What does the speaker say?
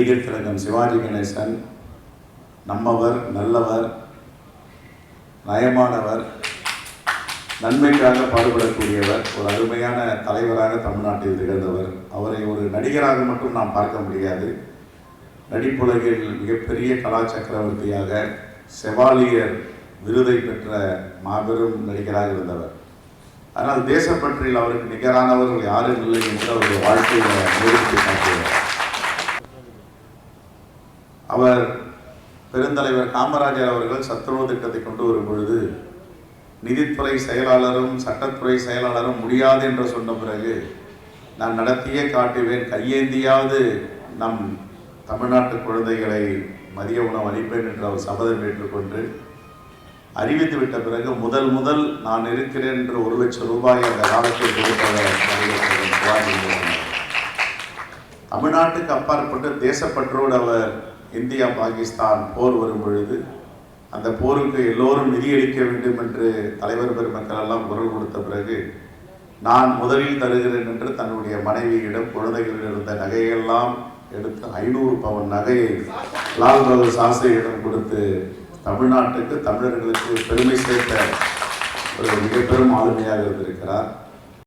நடிகர் திலகம் சிவாஜி கணேசன் நம்மவர் நல்லவர் நயமானவர் நன்மைக்காக பாடுபடக்கூடியவர் ஒரு அருமையான தலைவராக தமிழ்நாட்டில் திகழ்ந்தவர். அவரை ஒரு நடிகராக மட்டும் நாம் பார்க்க முடியாது. நடிப்புலகில் மிகப்பெரிய கலா சக்கரவர்த்தியாக செவாலியர் விருதை பெற்ற மாபெரும் நடிகராக இருந்தவர். ஆனால் தேசப்பற்றில் அவருக்கு நிகரானவர்கள் யாரும் இல்லை என்று அவருடைய வாழ்க்கையை நிறுத்தி காட்டியவர் அவர் பெருந்தலைவர் காமராஜர் அவர்கள் சத்துணவு திட்டத்தை கொண்டு வரும் பொழுது நிதித்துறை செயலாளரும் சட்டத்துறை செயலாளரும் முடியாது என்று சொன்ன பிறகு நான் நடத்தியே காட்டுவேன். கையேந்தியாவது நம் தமிழ்நாட்டு குழந்தைகளை மதிய உணவு அளிப்பேன் என்று அவர் சபதம் ஏற்றுக்கொண்டு அறிவித்து விட்ட பிறகு முதல் முதல் நான் இருக்கிறேன் என்று ஒரு லட்சம் ரூபாய் அந்த காலத்தில் கொடுத்தவர் தமிழ்நாட்டுக்கு அப்பாற்பட்டு தேசப்பற்றோடு அவர் இந்தியா பாகிஸ்தான் போர் வரும் பொழுது அந்த போருக்கு எல்லோரும் நிதியளிக்க வேண்டும் என்று தலைவர் பெருமக்கள் எல்லாம் குரல் கொடுத்த பிறகு நான் முதலில் தருகிறேன் என்று தன்னுடைய மனைவியிடம் குழந்தைகளில் இருந்த நகையெல்லாம் எடுத்து ஐநூறு பவன் நகையை லால் பகதூர் சாஸ்திரியிடம் கொடுத்து தமிழ்நாட்டுக்கு தமிழர்களுக்கு பெருமை சேர்த்த ஒரு மிக பெரும் ஆளுமையாக இருந்திருக்கிறார்.